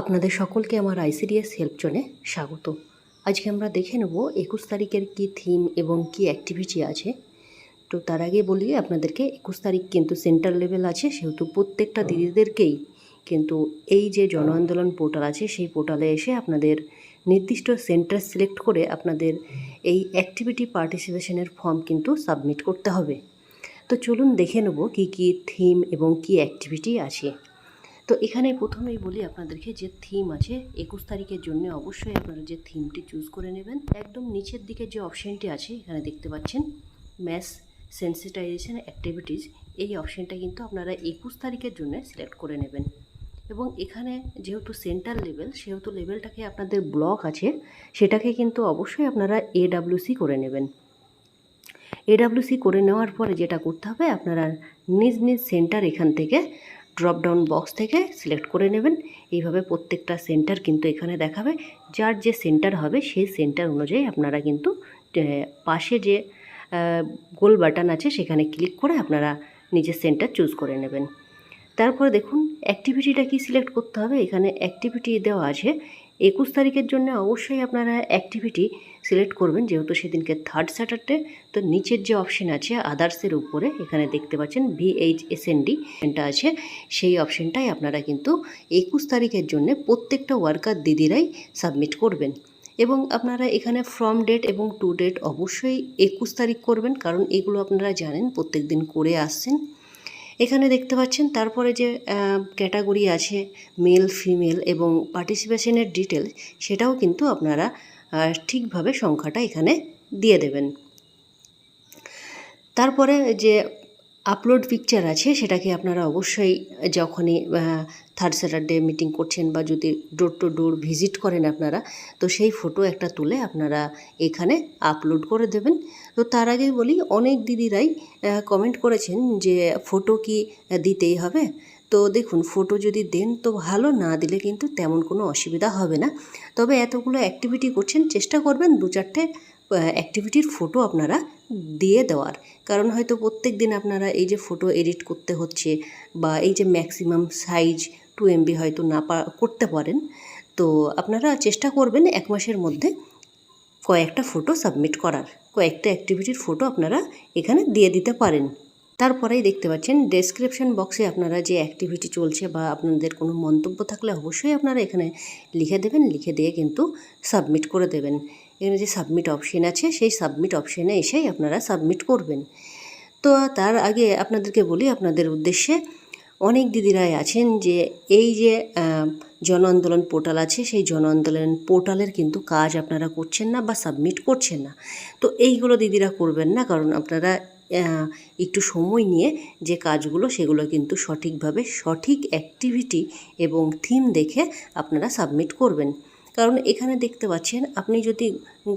আপনাদের সকলকে আমার আইসিডিএস হেল্প জোনে স্বাগত। আজকে আমরা দেখে নেব একুশ তারিখের কি থিম এবং কি অ্যাক্টিভিটি আছে। তো তার আগে বলি আপনাদেরকে, একুশ তারিখ কিন্তু সেন্টার লেভেল আছে, সেহেতু প্রত্যেকটা দিদিদেরকেই কিন্তু এই যে জন আন্দোলন পোর্টাল আছে, সেই পোর্টালে এসে আপনাদের নির্দিষ্ট সেন্টার সিলেক্ট করে আপনাদের এই অ্যাক্টিভিটি পার্টিসিপেশনের ফর্ম কিন্তু সাবমিট করতে হবে। তো চলুন দেখে নেব কী কী থিম এবং কি অ্যাক্টিভিটি আছে। তো এখানে প্রথমেই বলি আপনাদেরকে যে থিম আছে, একুশ তারিখের জন্য অবশ্যই আপনারা যে থিমটি চুজ করে নেবেন। একদম নিচের দিকে যে অপশানটি আছে, এখানে দেখতে পাচ্ছেন ম্যাথস সেন্সিটাইজেশন অ্যাক্টিভিটিস এই অপশানটা কিন্তু আপনারা একুশ তারিখের জন্য সিলেক্ট করে নেবেন। এবং এখানে যেহেতু সেন্টার লেভেল সেহেতু লেভেলটাকে আপনাদের ব্লক আছে, সেটাকে কিন্তু অবশ্যই আপনারা এডাব্লিউসি করে নেবেন। এডাব্লিউসি করে নেওয়ার পরে যেটা করতে হবে, আপনারা নিজ নিজ সেন্টার এখান থেকে ড্রপ ডাউন বক্স থেকে সিলেক্ট করে নেবেন। এইভাবে প্রত্যেকটা সেন্টার কিন্তু এখানে দেখাবে। যার যে সেন্টার হবে, সেই সেন্টার অনুযায়ী আপনারা কিন্তু পাশে যে গোল বাটন আছে, সেখানে ক্লিক করে আপনারা নিজের সেন্টার চুজ করে নেবেন। তারপরে দেখুন অ্যাক্টিভিটিটা কি সিলেক্ট করতে হবে? এখানে অ্যাক্টিভিটি দেওয়া আছে। একুশ তারিখের জন্য অবশ্যই আপনারা অ্যাক্টিভিটি সিলেক্ট করবেন, যেহেতু সেদিনকে থার্ড স্যাটারডে তো নিচের যে অপশন আছে আদার্সের উপরে, এখানে দেখতে পাচ্ছেন ভিএইচ এস এসএনডি এটা আছে, সেই অপশনটাই আপনারা কিন্তু একুশ তারিখের জন্য প্রত্যেকটা ওয়ার্কার দিদিরাই সাবমিট করবেন। এবং আপনারা এখানে ফ্রম ডেট এবং টু ডেট অবশ্যই একুশ তারিখ করবেন, কারণ এগুলো আপনারা জানেন, প্রত্যেক দিন করে আসছেন। এখানে দেখতে পাচ্ছেন, তারপরে যে ক্যাটাগরি আছে মেল ফিমেল এবং পার্টিসিপেশনের ডিটেলস সেটাও কিন্তু আপনারা ঠিকভাবে সংখ্যাটা এখানে দিয়ে দেবেন। তারপরে যে আপলোড পিকচার আছে, সেটাকে আপনারা অবশ্যই যখনই থার্ড স্যাটারডে মিটিং করছেন বা যদি ডোর টু ডোর ভিজিট করেন আপনারা, তো সেই ফটো একটা তুলে আপনারা এখানে আপলোড করে দেবেন। তো তার আগেই বলি, অনেক দিদিরাই কমেন্ট করেছেন যে ফটো কি দিতেই হবে? তো দেখুন ফটো যদি দেন তো ভালো, না দিলে কিন্তু তেমন কোনো অসুবিধা হবে না। তবে এতগুলো অ্যাক্টিভিটি করছেন, চেষ্টা করবেন দু চারটে অ্যাক্টিভিটির ফটো আপনারা দিয়ে দেওয়ার। কারণ হয়তো প্রত্যেক দিন আপনারা এই যে ফটো এডিট করতে হচ্ছে বা এই যে ম্যাক্সিমাম সাইজ টু এমবি হয়তো না করতে পারেন, তো আপনারা চেষ্টা করবেন এক মাসের মধ্যে কয়েকটা ফটো সাবমিট করার। কয়েকটা অ্যাক্টিভিটির ফটো আপনারা এখানে দিয়ে দিতে পারেন। তারপরেই দেখতে পাচ্ছেন ডেসক্রিপশন বক্সে আপনারা যে অ্যাক্টিভিটি চলছে বা আপনাদের কোনো মন্তব্য থাকলে অবশ্যই আপনারা এখানে লিখে দেবেন, লিখে দিয়ে কিন্তু সাবমিট করে দেবেন। এখানে যে সাবমিট অপশন আছে, সেই সাবমিট অপশনে এসেই আপনারা সাবমিট করবেন। তো তার আগে আপনাদেরকে বলি, আপনাদের উদ্দেশ্যে অনেক দিদিরাই আছেন যে এই যে জন আন্দোলন পোর্টাল আছে, সেই জন আন্দোলন পোর্টালের কিন্তু কাজ আপনারা করছেন না বা সাবমিট করছেন না। তো এইগুলো দিদিরা করবেন না, কারণ আপনারা একটু সময় নিয়ে যে কাজগুলো সেগুলো কিন্তু সঠিকভাবে সঠিক অ্যাক্টিভিটি এবং থিম দেখে আপনারা সাবমিট করবেন। কারণ এখানে দেখতে পাচ্ছেন, আপনি যদি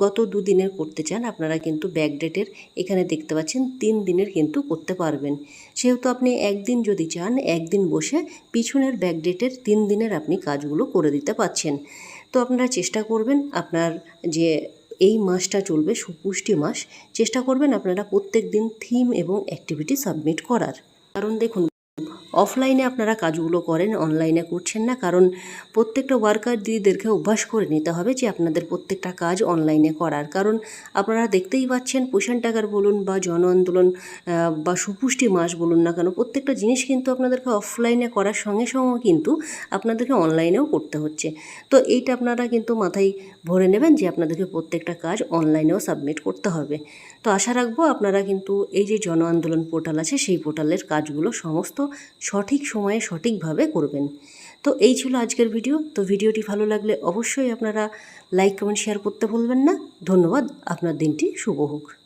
গত দুদিনের করতে চান, আপনারা কিন্তু ব্যাকডেটের এখানে দেখতে পাচ্ছেন, তিন দিনের কিন্তু করতে পারবেন। সেহেতু আপনি একদিন যদি চান, একদিন বসে পিছনের ব্যাকডেটের তিন দিনের আপনি কাজগুলো করে দিতে পাচ্ছেন। তো আপনারা চেষ্টা করবেন, আপনার যে এই মাসটা চলবে সুপুষ্টি মাস। চেষ্টা করবেন আপনারা প্রত্যেক দিন থিম এবং অ্যাক্টিভিটি সাবমিট করার। কারণ দেখুন অফলাইনে আপনারা কাজগুলো করেন, অনলাইনে করছেন না, কারণ প্রত্যেকটা ওয়ার্কার দিদিদেরকে অভ্যাস করে নিতে হবে যে আপনাদের প্রত্যেকটা কাজ অনলাইনে করার। কারণ আপনারা দেখতেই পাচ্ছেন, পোষণ টাকার বলুন বা জন আন্দোলন বা সুপুষ্টি মাস বলুন না কেন, প্রত্যেকটা জিনিস কিন্তু আপনাদেরকে অফলাইনে করার সঙ্গে সঙ্গে কিন্তু আপনাদেরকে অনলাইনেও করতে হচ্ছে। তো এইটা আপনারা কিন্তু মাথায় ভরে নেবেন যে আপনাদেরকে প্রত্যেকটা কাজ অনলাইনেও সাবমিট করতে হবে। তো আশা রাখব আপনারা কিন্তু এই যে জন আন্দোলন পোর্টাল আছে, সেই পোর্টালের কাজগুলো সমস্ত সঠিক সময়ে সঠিকভাবে করবেন। তো এই ছিল আজকের ভিডিও। তো ভিডিওটি ভালো লাগলে অবশ্যই আপনারা লাইক, কমেন্ট শেয়ার করতে ভুলবেন না। ধন্যবাদ। আপনার দিনটি শুভ হোক।